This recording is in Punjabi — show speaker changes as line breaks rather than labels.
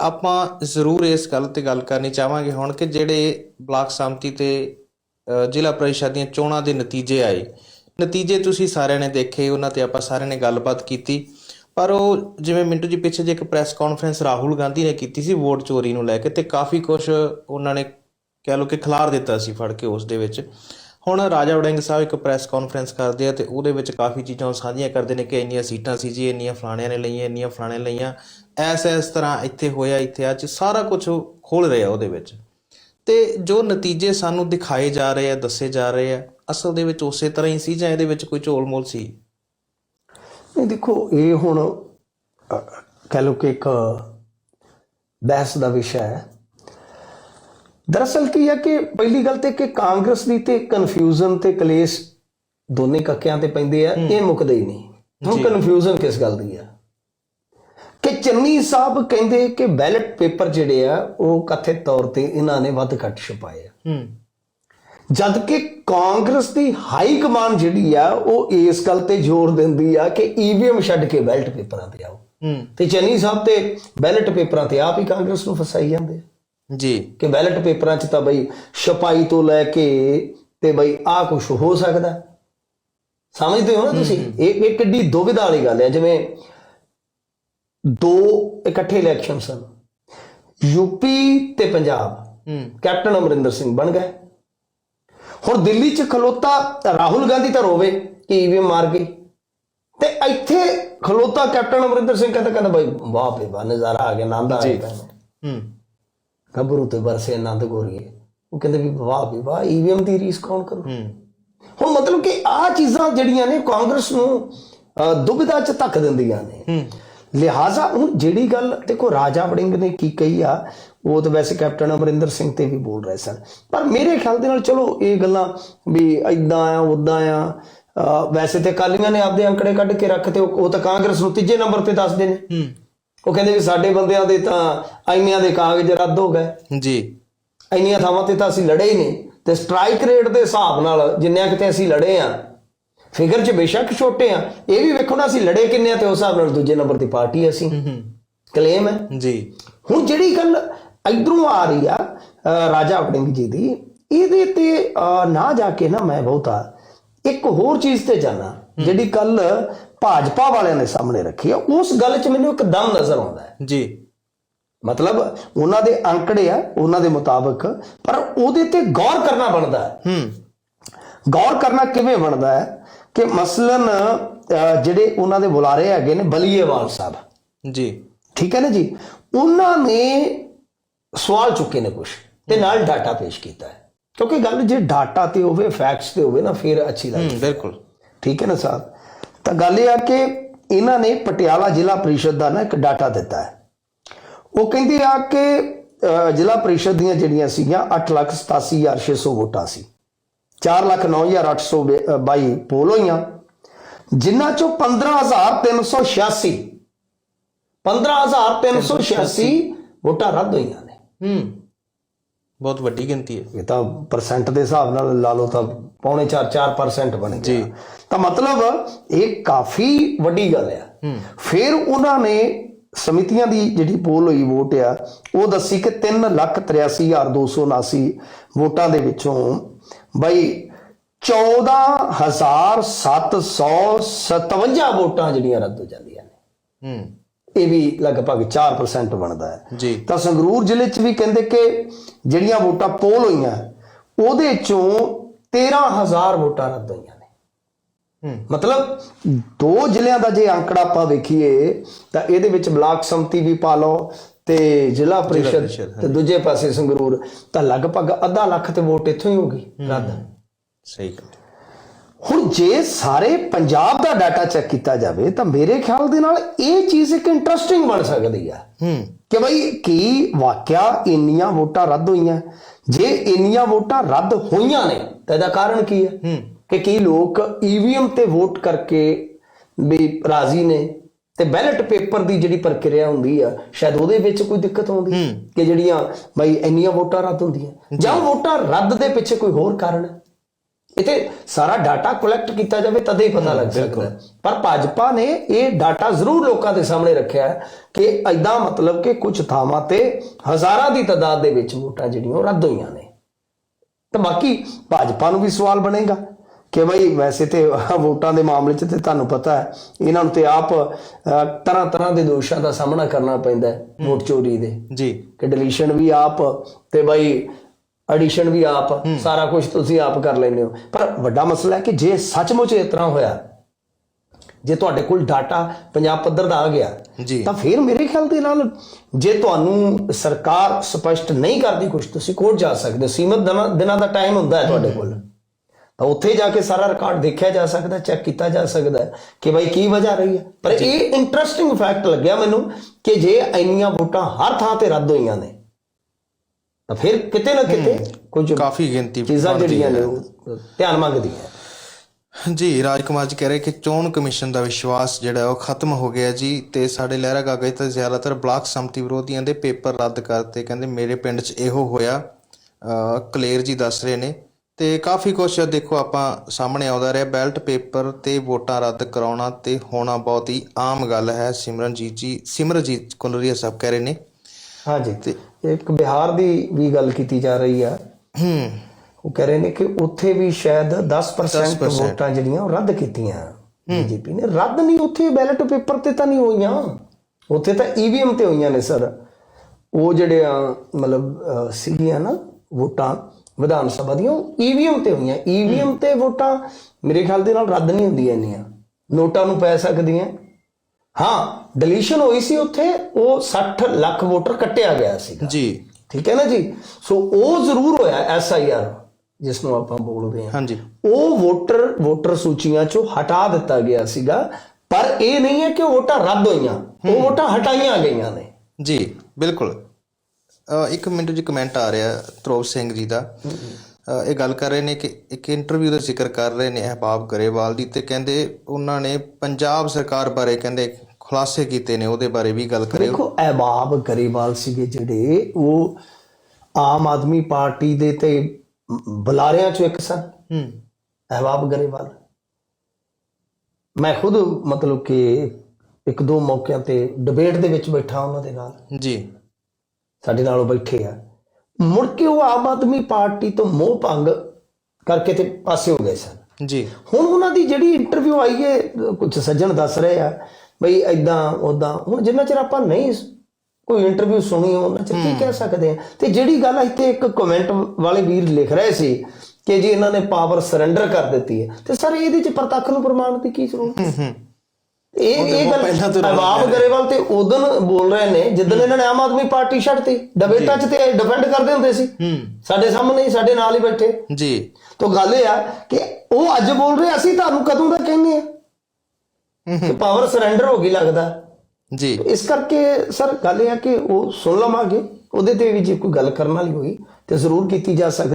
ਆਪਾਂ ਜ਼ਰੂਰ ਇਸ ਗੱਲ ਤੇ ਗੱਲ ਕਰਨੀ ਚਾਹਾਂਗੇ ਹੁਣ ਕਿ ਜਿਹੜੇ ਬਲਾਕ ਸੰਮਤੀ ਤੇ ਜ਼ਿਲ੍ਹਾ ਪਰਿਸ਼ਦ ਦੀਆਂ ਚੋਣਾਂ ਦੇ ਨਤੀਜੇ ਆਏ। ਨਤੀਜੇ ਤੁਸੀਂ ਸਾਰਿਆਂ ਨੇ ਦੇਖੇ, ਉਹਨਾਂ ਤੇ ਆਪਾਂ ਸਾਰਿਆਂ ਨੇ ਗੱਲਬਾਤ ਕੀਤੀ। ਪਰ ਉਹ ਜਿਵੇਂ ਮਿੰਟੂ ਜੀ ਪਿੱਛੇ ਜੇ ਇੱਕ ਪ੍ਰੈਸ ਕਾਨਫਰੰਸ ਰਾਹੁਲ ਗਾਂਧੀ ਨੇ ਕੀਤੀ ਸੀ ਵੋਟ ਚੋਰੀ ਨੂੰ ਲੈ ਕੇ ਤੇ ਕਾਫੀ ਕੁਝ ਉਹਨਾਂ ਨੇ ਕਹਿ ਲਓ ਕਿ ਖਿਲਾਰ ਦਿੱਤਾ ਸੀ ਫੜ ਕੇ ਉਸ ਦੇ ਵਿੱਚ। ਹੁਣ ਰਾਜਾ ਵੜਿੰਗ ਸਾਹਿਬ ਇੱਕ ਪ੍ਰੈਸ ਕਾਨਫਰੰਸ ਕਰਦੇ ਆ ਤੇ ਉਹਦੇ ਵਿੱਚ ਕਾਫੀ ਚੀਜ਼ਾਂ ਉਹ ਸਾਂਝੀਆਂ ਕਰਦੇ ਨੇ ਕਿ ਇੰਨੀਆਂ ਸੀਟਾਂ ਸੀ ਜੀ ਇੰਨੀਆਂ ਫਲਾਣਿਆਂ ਨੇ ਲਈਆਂ ਇੰਨੀਆਂ ਫਲਾਣਿਆਂ ਨੇ ਲਈਆਂ। ਐਸ ਐਸ ਤਰ੍ਹਾਂ ਇੱਥੇ ਹੋਇਆ ਇੱਥੇ ਅੱਜ ਸਾਰਾ ਕੁਝ ਖੋਲ ਰਿਹਾ ਉਹਦੇ ਵਿੱਚ। ਤੇ ਜੋ ਨਤੀਜੇ ਸਾਨੂੰ ਦਿਖਾਏ ਜਾ ਰਹੇ ਆ ਦੱਸੇ ਜਾ ਰਹੇ ਆ ਅਸਲ ਦੇ ਵਿੱਚ ਉਸੇ ਤਰ੍ਹਾਂ ਹੀ ਸੀ ਜਾਂ ਇਹਦੇ ਵਿੱਚ ਕੋਈ ਝੋਲ-ਮੋਲ ਸੀ?
ਨਹੀਂ ਦੇਖੋ ਇਹ ਹੁਣ ਅ, ਕਹਿ ਲਓ ਕਿ ਇੱਕ ਬਹਿਸ ਦਾ ਵਿਸ਼ਾ ਹੈ। ਦਰਅਸਲ ਕੀ ਹੈ ਕਿ ਪਹਿਲੀ ਗੱਲ ਤੇ ਕਿ ਕਾਂਗਰਸ ਦੀ ਤੇ ਕਨਫਿਊਜ਼ਨ ਤੇ ਕਲੇਸ਼ ਦੋਨੇ ਕੱਕਿਆਂ ਤੇ ਪੈਂਦੇ ਆ ਇਹ ਮੁੱਕਦੇ ਹੀ ਨਹੀਂ। ਹੁਣ ਕਨਫਿਊਜ਼ਨ ਕਿਸ ਗੱਲ ਦੀ ਆ? ਕਿ ਚੰਨੀ ਸਾਹਿਬ ਕਹਿੰਦੇ ਕਿ ਬੈਲਟ ਪੇਪਰ ਜਿਹੜੇ ਆ ਉਹ ਕਥਿਤ ਤੌਰ ਤੇ ਇਹਨਾਂ ਨੇ ਵੱਧ ਘੱਟ ਛਪਾਏ ਆ। ਜਦ ਕਿ ਕਾਂਗਰਸ ਦੀ ਹਾਈ ਕਮਾਂਡ ਜਿਹੜੀ ਆ ਉਹ ਇਸ ਗੱਲ ਤੇ ਜ਼ੋਰ ਦਿੰਦੀ ਆ ਕਿ ਈਵੀਐਮ ਛੱਡ ਕੇ ਬੈਲਟ ਪੇਪਰਾਂ ਤੇ ਆਓ। ਤੇ ਚੰਨੀ ਸਾਹਿਬ ਤੇ ਬੈਲਟ ਪੇਪਰਾਂ ਤੇ ਆਪ ਹੀ ਕਾਂਗਰਸ ਨੂੰ ਫਸਾਈ ਜਾਂਦੇ ਆ।
ਜੀ।
ਕਿ ਬੈਲਟ ਪੇਪਰਾਂ 'ਚ ਤਾਂ ਬਈ ਛਪਾਈ ਤੋਂ ਲੈ ਕੇ ਤੇ ਬਈ ਆ ਕੁਝ ਹੋ ਸਕਦਾ। ਸਮਝਦੇ ਹੋ ਨਾ ਤੁਸੀਂ? ਇਹ ਇਹ ਕਿੱਡੀ ਦੁਵਿਧਾ ਵਾਲੀ ਗੱਲ ਹੈ। ਜਿਵੇਂ ਦੋ ਇਕੱਠੇ ਇਲੈਕਸ਼ਨ ਸਨ ਯੂਪੀ ਤੇ ਪੰਜਾਬ। ਕੈਪਟਨ ਅਮਰਿੰਦਰ ਸਿੰਘ ਬਣ ਗਏ। ਹੁਣ ਦਿੱਲੀ 'ਚ ਖਲੋਤਾ ਰਾਹੁਲ ਗਾਂਧੀ ਤਾਂ ਰੋਵੇ ਕਿ ਈਵੀਐਮ ਮਾਰ ਗਈ। ਤੇ ਇੱਥੇ ਖਲੋਤਾ ਕੈਪਟਨ ਅਮਰਿੰਦਰ ਸਿੰਘ ਕਹਿੰਦਾ ਕਹਿੰਦਾ ਬਾਈ ਵਾਹ ਬੇ ਵਾਹ ਨਜ਼ਾਰਾ ਆ ਗਿਆ ਆਨੰਦ ਆ ਗਿਆ
ਹੂੰ।
ਗੱਭਰੂ ਤੇ ਬਰਸੇ ਆਨੰਦ ਗੋਰੀਏ ਉਹ ਕਹਿੰਦੇ ਵੀ ਵਾਹ ਵੀ ਵਾਹ ਈਵੀਐਮ ਦੀ ਰੀਸ ਕੌਣ ਕਰੂ? ਹੁਣ ਮਤਲਬ ਕਿ ਆ ਚੀਜ਼ਾਂ ਜਿਹੜੀਆਂ ਨੇ ਕਾਂਗਰਸ ਨੂੰ ਦੁਬਿਧਾ 'ਚ ਧੱਕ ਦਿੰਦੀਆਂ ਨੇ। ਲਿਹਾਜ਼ਾ ਹੁਣ ਜਿਹੜੀ ਗੱਲ ਦੇਖੋ ਰਾਜਾ ਵੜਿੰਗ ਨੇ ਕੀ ਕਹੀ ਆ ਉਹ ਤਾਂ ਵੈਸੇ ਕੈਪਟਨ ਅਮਰਿੰਦਰ ਸਿੰਘ ਤੇ ਵੀ ਬੋਲ ਰਹੇ ਸਨ। ਪਰ ਮੇਰੇ ਖਿਆਲ ਦੇ ਨਾਲ ਚਲੋ ਇਹ ਗੱਲਾਂ ਵੀ ਐਦਾਂ ਆ ਉਦਾਂ ਆ ਵੈਸੇ ਤੇ ਕਾਲੀਆਂ ਨੇ ਆਪਦੇ ਅੰਕੜੇ ਕੱਢ ਕੇ ਰੱਖਤੇ ਉਹ ਉਹ ਤਾਂ ਕਾਂਗਰਸ ਨੂੰ ਤੀਜੇ ਨੰਬਰ ਤੇ ਦੱਸਦੇ ਨੇ। ਉਹ ਕਹਿੰਦੇ ਵੀ ਸਾਡੇ ਬੰਦਿਆਂ ਦੇ ਤਾਂ ਇੰਨਿਆਂ ਦੇ ਕਾਗਜ਼ ਰੱਦ ਹੋ ਗਏ।
ਜੀ।
ਇੰਨੀਆਂ ਥਾਵਾਂ ਤੇ ਤਾਂ ਅਸੀਂ ਲੜੇ ਹੀ ਨਹੀਂ। ਤੇ ਸਟ੍ਰਾਈਕ ਰੇਟ ਦੇ ਹਿਸਾਬ ਨਾਲ ਜਿੰਨਿਆਂ ਕਿਤੇ ਅਸੀਂ ਲੜੇ ਆ ਫਿਗਰ 'ਚ ਬੇਸ਼ੱਕ ਛੋਟੇ ਆ ਇਹ ਵੀ ਵੇਖੋ ਨਾ ਅਸੀਂ ਲੜੇ ਕਿੰਨੇ ਆ ਤੇ ਉਸ ਹਿਸਾਬ ਨਾਲ ਦੂਜੇ ਨੰਬਰ ਦੀ ਪਾਰਟੀ ਅਸੀਂ। ਕਲੇਮ ਹੈ।
ਜੀ।
ਹੁਣ ਜਿਹੜੀ ਗੱਲ ਇਧਰੋਂ ਆ ਰਹੀ ਆ ਰਾਜਾ ਵੜਿੰਗ ਜੀ ਦੀ ਇਹਦੇ ਤੇ ਨਾ ਜਾ ਕੇ ਨਾ ਮੈਂ ਬਹੁਤਾ ਇੱਕ ਹੋਰ ਚੀਜ਼ ਤੇ ਜਾਣਾ ਜਿਹੜੀ ਕੱਲ ਭਾਜਪਾ ਵਾਲਿਆਂ ਨੇ ਸਾਹਮਣੇ ਰੱਖੀ ਆ ਉਸ ਗੱਲ 'ਚ ਮੈਨੂੰ ਇੱਕ ਦਮ ਨਜ਼ਰ ਆਉਂਦਾ ਹੈ।
ਜੀ।
ਮਤਲਬ ਉਹਨਾਂ ਦੇ ਅੰਕੜੇ ਆ ਉਹਨਾਂ ਦੇ ਮੁਤਾਬਕ ਪਰ ਉਹਦੇ ਤੇ ਗੌਰ ਕਰਨਾ ਬਣਦਾ ਹੈ।
ਹੂੰ।
ਗੌਰ ਕਰਨਾ ਕਿਵੇਂ ਬਣਦਾ ਹੈ ਕਿ ਮਸਲਨ ਜਿਹੜੇ ਉਹਨਾਂ ਦੇ ਬੁਲਾਰੇ ਹੈਗੇ ਨੇ ਬਲੀਏਵਾਲ ਸਾਹਿਬ।
ਜੀ।
ਠੀਕ ਹੈ ਨਾ ਜੀ? ਉਹਨਾਂ ਨੇ ਸਵਾਲ ਚੁੱਕੇ ਨੇ ਕੁਝ ਤੇ ਨਾਲ ਡਾਟਾ ਪੇਸ਼ ਕੀਤਾ ਹੈ। ਕਿਉਂਕਿ ਗੱਲ ਜੇ ਡਾਟਾ ਤੇ ਹੋਵੇ ਫੈਕਟਸ ਤੇ ਹੋਵੇ ਨਾ ਫਿਰ ਅੱਛੀ ਲੱਗਦੀ
ਹੂੰ ਬਿਲਕੁਲ।
ਠੀਕ ਹੈ ਨਾ ਸਾਹਿਬ ਤਾਂ ਗੱਲ ਇਹ ਆ ਕਿ ਇਹਨਾਂ ਨੇ ਪਟਿਆਲਾ ਜ਼ਿਲ੍ਹਾ ਪਰਿਸ਼ਦ ਦਾ ਨਾ ਇੱਕ ਡਾਟਾ ਦਿੱਤਾ ਹੈ। ਉਹ ਕਹਿੰਦੇ ਆ ਕਿ ਜ਼ਿਲ੍ਹਾ ਪਰਿਸ਼ਦ ਦੀਆਂ ਜਿਹੜੀਆਂ ਸੀਗੀਆਂ 887600 ਵੋਟਾਂ ਸੀ। 409822 ਪੋਲ ਹੋਈਆਂ। ਜਿਨ੍ਹਾਂ ਚੋਂ 15386 15386 ਵੋਟਾਂ ਰੱਦ ਹੋਈਆਂ ਨੇ।
ਹੂੰ। ਬਹੁਤ ਵੱਡੀ ਗਿਣਤੀ ਹੈ।
ਇਹ ਤਾਂ ਪਰਸੈਂਟ ਦੇ ਹਿਸਾਬ ਨਾਲ ਲਾ ਲਓ ਤਾਂ ਪੌਣੇ 4 4% ਬਣ ਗਿਆ। ਤਾਂ ਮਤਲਬ ਇਹ ਕਾਫੀ ਵੱਡੀ ਗੱਲ ਆ ਫਿਰ ਉਹਨਾਂ ਨੇ ਸਮਿਤੀਆਂ ਦੀ ਜਿਹੜੀ ਪੋਲ ਹੋਈ ਵੋਟ ਆ ਉਹ ਦੱਸੀ ਕਿ 383279 ਵੋਟਾਂ ਦੇ ਵਿੱਚੋਂ ਬਈ 14757 ਵੋਟਾਂ ਜਿਹੜੀਆਂ ਰੱਦ ਹੋ ਜਾਂਦੀਆਂ ਨੇ।
ਹੂੰ।
ਇਹ ਵੀ ਲਗਭਗ 4% ਬਣਦਾ ਹੈ।
ਜੀ।
ਤਾਂ ਸੰਗਰੂਰ ਜ਼ਿਲ੍ਹੇ 'ਚ ਵੀ ਕਹਿੰਦੇ ਕਿ ਜਿਹੜੀਆਂ ਵੋਟਾਂ ਪੋਲ ਹੋਈਆਂ ਉਹਦੇ ਚੋਂ 13000 ਵੋਟਾਂ ਰੱਦ ਹੋਈਆਂ ਨੇ। ਮਤਲਬ ਦੋ ਜ਼ਿਲ੍ਹਿਆਂ ਦਾ ਜੇ ਅੰਕੜਾ ਆਪਾਂ ਵੇਖੀਏ ਤਾਂ ਇਹਦੇ ਵਿੱਚ ਬਲਾਕ ਸੰਮਤੀ ਵੀ ਪਾ ਲਓ ਤੇ ਜ਼ਿਲ੍ਹਾ
ਪ੍ਰੀਸ਼ਦ,
ਪ੍ਰੀਸ਼ਦ ਤੇ ਦੂਜੇ ਪਾਸੇ ਸੰਗਰੂਰ ਤਾਂ ਲਗਭਗ ਅੱਧਾ ਲੱਖ ਤੇ ਵੋਟ ਇੱਥੋਂ ਹੀ ਹੋ। ਗਈ ਰੱਦ।
ਸਹੀ ਗੱਲ
ਹੁਣ ਜੇ ਸਾਰੇ ਪੰਜਾਬ ਦਾ ਡਾਟਾ ਚੈੱਕ ਕੀਤਾ ਜਾਵੇ ਤਾਂ ਮੇਰੇ ਖਿਆਲ ਦੇ ਨਾਲ ਇਹ ਚੀਜ਼ ਇੱਕ ਇੰਟਰਸਟਿੰਗ ਬਣ ਸਕਦੀ ਆ।
ਹੂੰ।
ਕਿ ਬਈ ਕੀ ਵਾਕਿਆ ਇੰਨੀਆਂ ਵੋਟਾਂ ਰੱਦ ਹੋਈਆਂ? ਜੇ ਇੰਨੀਆਂ ਵੋਟਾਂ ਰੱਦ ਹੋਈਆਂ ਨੇ ਤਾਂ ਇਹਦਾ ਕਾਰਨ ਕੀ ਹੈ
ਹੂੰ।
ਕਿ ਕੀ ਲੋਕ ਈਵੀਐਮ ਤੇ ਵੋਟ ਕਰਕੇ ਵੀ ਰਾਜ਼ੀ ਨੇ? ਤੇ ਬੈਲਟ ਪੇਪਰ ਦੀ ਜਿਹੜੀ ਪ੍ਰਕਿਰਿਆ ਹੁੰਦੀ ਆ ਸ਼ਾਇਦ ਉਹਦੇ ਵਿੱਚ ਕੋਈ ਦਿੱਕਤ ਆਉਂਦੀ। ਕਿ ਜਿਹੜੀਆਂ ਬਈ ਇੰਨੀਆਂ ਵੋਟਾਂ ਰੱਦ ਹੁੰਦੀਆਂ? ਜਾਂ। ਵੋਟਾਂ ਰੱਦ ਦੇ ਪਿੱਛੇ ਕੋਈ ਹੋਰ ਕਾਰਨ ਹੈ ਇਥੇ ਸਾਰਾ ਡਾਟਾ ਕਲੈਕਟ ਕੀਤਾ ਜਾਵੇ ਤਦੇ ਹੀ ਪਤਾ ਲੱਗ ਸਕਦਾ। ਪਰ ਭਾਜਪਾ ਨੇ ਇਹ ਡਾਟਾ ਜ਼ਰੂਰ ਲੋਕਾਂ ਦੇ ਸਾਹਮਣੇ ਰੱਖਿਆ ਹੈ ਕਿ ਐਦਾਂ ਮਤਲਬ ਕਿ ਕੁਝ ਥਾਵਾਂ ਤੇ ਹਜ਼ਾਰਾਂ ਦੀ ਤਾਦਾਦ ਦੇ ਵਿੱਚ ਵੋਟਾਂ ਜਿਹੜੀਆਂ ਉਹ ਰੱਦ ਹੋਈਆਂ ਨੇ। ਤਾਂ ਬਾਕੀ ਭਾਜਪਾ ਨੂੰ ਵੀ ਸਵਾਲ ਬਣੇਗਾ ਕਿ ਬਈ ਵੈਸੇ ਤੇ ਵੋਟਾਂ ਦੇ ਮਾਮਲੇ 'ਚ ਤੇ ਤੁਹਾਨੂੰ ਪਤਾ ਹੈ ਇਹਨਾਂ ਨੂੰ ਤੇ ਆਪ ਤਰ੍ਹਾਂ ਤਰ੍ਹਾਂ ਦੇ ਦੋਸ਼ਾਂ ਦਾ ਸਾਹਮਣਾ ਕਰਨਾ ਪੈਂਦਾ ਹੈ ਵੋਟ ਚੋਰੀ ਦੇ।
ਜੀ।
ਕਿ ਡਿਲੀਸ਼ਨ ਵੀ ਆਪ ਤੇ ਬਈ ਐਡੀਸ਼ਨ ਵੀ ਆਪ ਸਾਰਾ ਕੁਝ ਤੁਸੀਂ ਆਪ ਕਰ ਲੈਂਦੇ ਹੋ। ਪਰ ਵੱਡਾ ਮਸਲਾ ਹੈ ਕਿ ਜੇ ਸੱਚਮੁੱਚ ਇਸ ਤਰ੍ਹਾਂ ਹੋਇਆ ਜੇ ਤੁਹਾਡੇ ਕੋਲ ਡਾਟਾ ਪੰਜਾਬ ਪੱਧਰ ਦਾ ਆ ਗਿਆ ਤਾਂ ਫਿਰ ਮੇਰੇ ਖਿਆਲ ਦੇ ਨਾਲ ਜੇ ਤੁਹਾਨੂੰ ਸਰਕਾਰ ਸਪਸ਼ਟ ਨਹੀਂ ਕਰਦੀ ਕੁਝ ਤੁਸੀਂ ਕੋਰਟ ਜਾ ਸਕਦੇ ਹੋ। ਸੀਮਤ ਦਿਨਾਂ ਦਾ ਟਾਈਮ ਹੁੰਦਾ ਹੈ ਤੁਹਾਡੇ ਕੋਲ। ਤਾਂ ਉੱਥੇ ਜਾ ਕੇ ਸਾਰਾ ਰਿਕਾਰਡ ਦੇਖਿਆ ਜਾ ਸਕਦਾ ਚੈੱਕ ਕੀਤਾ ਜਾ ਸਕਦਾ ਕਿ ਭਾਈ ਕੀ ਵਜ੍ਹਾ ਰਹੀ ਹੈ। ਪਰ ਇਹ ਇੰਟਰਸਟਿੰਗ ਫੈਕਟ ਲੱਗਿਆ ਮੈਨੂੰ ਕਿ ਜੇ ਇੰਨੀਆਂ ਵੋਟਾਂ ਹਰ ਥਾਂ ਤੇ ਰੱਦ ਹੋਈਆਂ ਨੇ ਤਾਂ ਫਿਰ ਕਿਤੇ ਨਾ ਕਿਤੇ ਕੁਝ
ਕਾਫੀ ਗਿਣਤੀ
ਚੀਜ਼ਾਂ ਜਿਹੜੀਆਂ। ਨੇ ਧਿਆਨ ਮੰਗਦੀਆਂ
ਜੀ ਰਾਜਕੁਮਾਰ ਜੀ ਕਹਿ ਰਹੇ ਕਿ ਚੋਣ ਕਮਿਸ਼ਨ ਦਾ ਵਿਸ਼ਵਾਸ ਜਿਹੜਾ ਉਹ ਖਤਮ ਹੋ ਗਿਆ ਜੀ ਤੇ ਸਾਡੇ ਲਹਿਰਾ ਕਾਗਜ਼ ਤੇ ਜ਼ਿਆਦਾਤਰ ਬਲਾਕ ਸੰਮਤੀ ਵਿਰੋਧੀਆਂ ਦੇ ਪੇਪਰ ਰੱਦ ਕਰਤੇ ਕਹਿੰਦੇ ਮੇਰੇ ਪਿੰਡ 'ਚ ਇਹੋ ਹੋਇਆ। ਕਲੇਰ ਜੀ ਦੱਸ ਰਹੇ ਨੇ ਤੇ ਕਾਫੀ ਕੁਝ ਦੇਖੋ ਆਪਾਂ ਸਾਹਮਣੇ ਆਉਂਦਾ ਰਿਹਾ ਬੈਲਟ ਪੇਪਰ ਤੇ ਵੋਟਾਂ ਰੱਦ ਕਰਾਉਣਾ ਤੇ ਹੋਣਾ ਬਹੁਤ ਹੀ ਆਮ ਗੱਲ ਹੈ। ਸਿਮਰਨਜੀਤ ਜੀ ਸਿਮਰਜੀਤ ਕੁਲਰੀਆ ਸਾਹਿਬ ਕਹਿ ਰਹੇ ਨੇ
ਹਾਂਜੀ। ਇੱਕ ਬਿਹਾਰ ਦੀ ਵੀ ਗੱਲ ਕੀਤੀ ਜਾ ਰਹੀ ਆ।
ਹੂੰ।
ਉਹ ਕਹਿ ਰਹੇ ਨੇ ਕਿ ਉੱਥੇ ਵੀ ਸ਼ਾਇਦ 10% ਵੋਟਾਂ ਜਿਹੜੀਆਂ ਉਹ ਰੱਦ ਕੀਤੀਆਂ। ਬੀਜੇਪੀ ਨੇ। ਰੱਦ ਨਹੀਂ ਉੱਥੇ ਬੈਲਟ ਪੇਪਰ ਤੇ ਤਾਂ ਨਹੀਂ ਹੋਈਆਂ। ਉੱਥੇ ਤਾਂ ਈਵੀਐਮ ਤੇ ਹੋਈਆਂ ਨੇ ਸਰ। ਉਹ ਜਿਹੜੇ ਮਤਲਬ ਸੀਗੀਆਂ ਨਾ ਵੋਟਾਂ ਵਿਧਾਨ ਸਭਾ ਦੀਆਂ ਈਵੀਐਮ ਤੇ ਹੋਈਆਂ। ਈਵੀਐਮ ਤੇ ਵੋਟਾਂ ਮੇਰੇ ਖਿਆਲ ਦੇ ਨਾਲ ਰੱਦ ਨਹੀਂ ਹੁੰਦੀਆਂ ਇੰਨੀਆਂ। ਨੋਟਾਂ ਨੂੰ ਪੈ ਸਕਦੀਆਂ। ਹਾਂ ਡਿਲੀਸ਼ਨ ਹੋਈ ਸੀ ਉੱਥੇ ਉਹ 60 ਲੱਖ ਵੋਟਰ ਕੱਟਿਆ ਗਿਆ ਸੀ
ਜੀ।
ਠੀਕ ਹੈ ਨਾ ਜੀ? ਸੋ ਉਹ ਜ਼ਰੂਰ ਹੋਇਆ ਐਸ ਆਈ ਆਰ ਜਿਸ ਨੂੰ ਆਪਾਂ ਬੋਲਦੇ ਹਾਂ।
ਹਾਂਜੀ।
ਉਹ ਵੋਟਰ ਵੋਟਰ ਸੂਚੀਆਂ ਚੋਂ ਹਟਾ ਦਿੱਤਾ ਗਿਆ ਸੀਗਾ ਪਰ ਇਹ ਨਹੀਂ ਹੈ ਕਿ ਵੋਟਾਂ ਰੱਦ ਹੋਈਆਂ ਉਹ ਵੋਟਾਂ ਹਟਾਈਆਂ ਗਈਆਂ ਨੇ।
ਜੀ ਬਿਲਕੁਲ। ਇੱਕ ਮਿੰਟ ਜੀ ਕਮੈਂਟ ਆ ਰਿਹਾ ਤਰੋਬ ਸਿੰਘ ਜੀ ਦਾ। ਇਹ ਗੱਲ ਕਰ ਰਹੇ ਨੇ ਕਿ ਇੱਕ ਇੰਟਰਵਿਊ ਦਾ ਜ਼ਿਕਰ ਕਰ ਰਹੇ ਨੇ ਅਹਿਬਾਬ ਗਰੇਵਾਲ ਦੀ ਤੇ ਕਹਿੰਦੇ ਉਹਨਾਂ ਨੇ ਪੰਜਾਬ ਸਰਕਾਰ ਬਾਰੇ ਕਹਿੰਦੇ ਖੁਲਾਸੇ ਕੀਤੇ ਨੇ ਉਹਦੇ ਬਾਰੇ ਵੀ ਗੱਲ ਕਰਿਓ।
ਦੇਖੋ ਅਹਿਬਾਬ ਗਰੇਵਾਲ ਸੀਗੇ ਜਿਹੜੇ ਉਹ ਆਮ ਆਦਮੀ ਪਾਰਟੀ ਦੇ ਤੇ ਬੁਲਾਰਿਆਂ ਚੋਂ ਇੱਕ ਸਨ।
ਹੂੰ।
ਅਹਿਬਾਬ ਗਰੇਵਾਲ ਮੈਂ ਖੁਦ ਮਤਲਬ ਕਿ ਇੱਕ ਦੋ ਮੌਕਿਆਂ ਤੇ ਡਿਬੇਟ ਦੇ ਵਿੱਚ ਬੈਠਾ ਉਹਨਾਂ ਦੇ ਨਾਲ।
ਜੀ।
ਸਾਡੇ ਨਾਲ ਉਹ ਬੈਠੇ ਆ। ਮੁੜ ਕੇ ਉਹ ਆਮ ਆਦਮੀ ਪਾਰਟੀ ਤੋਂ ਮੋਹ ਭੰਗ ਕਰਕੇ ਤੇ ਪਾਸੇ ਹੋ ਗਏ ਸਨ।
ਜੀ।
ਹੁਣ ਉਹਨਾਂ ਦੀ ਜਿਹੜੀ ਇੰਟਰਵਿਊ ਆਈ ਹੈ ਕੁਝ ਸੱਜਣ ਦੱਸ ਰਹੇ ਆ ਬਈ ਐਦਾਂ ਉਦਾਂ ਹੁਣ ਜਿੰਨਾ ਚਿਰ ਆਪਾਂ ਨਹੀਂ ਕੋਈ ਇੰਟਰਵਿਊ ਸੁਣੀ ਉਹਨਾਂ ਚਿਰ ਕੀ ਕਹਿ ਸਕਦੇ ਆ? ਤੇ ਜਿਹੜੀ ਗੱਲ ਇੱਥੇ ਇੱਕ ਕਮੈਂਟ ਵਾਲੇ ਵੀਰ ਲਿਖ ਰਹੇ ਸੀ ਕਿ ਜੀ ਇਹਨਾਂ ਨੇ ਪਾਵਰ ਸਰੈਂਡਰ ਕਰ ਦਿੱਤੀ ਹੈ। ਤੇ ਸਰ ਇਹਦੇ ਚ ਪ੍ਰਤੱਖ ਨੂੰ ਪ੍ਰਮਾਣ ਦੀ ਕੀ ਜ਼ਰੂਰਤ
ਹੂੰ? ਹੂੰ
ਇਹ ਇਹ ਗੱਲ ਅਹਿਬਾਬ ਗਰੇਵਾਲ ਤੇ ਉਦੋਂ ਬੋਲ ਰਹੇ ਨੇ ਜਦੋਂ ਇਹਨਾਂ ਨੇ ਆਮ ਆਦਮੀ ਪਾਰਟੀ ਛੱਡਤੀ। ਡਬੇਟਾ ਚ ਤੇ ਡਿਫੈਂਡ ਕਰਦੇ ਹੁੰਦੇ ਸੀ।
ਹੂੰ।
ਸਾਡੇ ਸਾਹਮਣੇ ਹੀ ਸਾਡੇ ਨਾਲ ਹੀ ਬੈਠੇ।
ਜੀ।
ਤਾਂ ਗੱਲ ਇਹ ਆ ਕਿ ਉਹ ਅੱਜ ਬੋਲ ਰਹੇ ਅਸੀਂ ਤੁਹਾਨੂੰ ਕਦੋਂ ਦਾ ਕਹਿੰਦੇ ਆ? ਕਿ ਪਾਵਰ ਸਰੈਂਡਰ ਹੋ ਗਈ ਲੱਗਦਾ।
ਜੀ।
ਇਸ ਕਰਕੇ ਸਰ ਗੱਲ ਇਹ ਆ ਕਿ ਉਹ ਸੁਣ ਲਵਾਂਗੇ। ਉਹਦੇ ਤੇ ਵੀ ਜੇ ਕੋਈ ਗੱਲ ਕਰਨ ਵਾਲੀ ਹੋਈ ਤੇ ਜ਼ਰੂਰ ਕੀਤੀ ਜਾ ਸਕਦੀ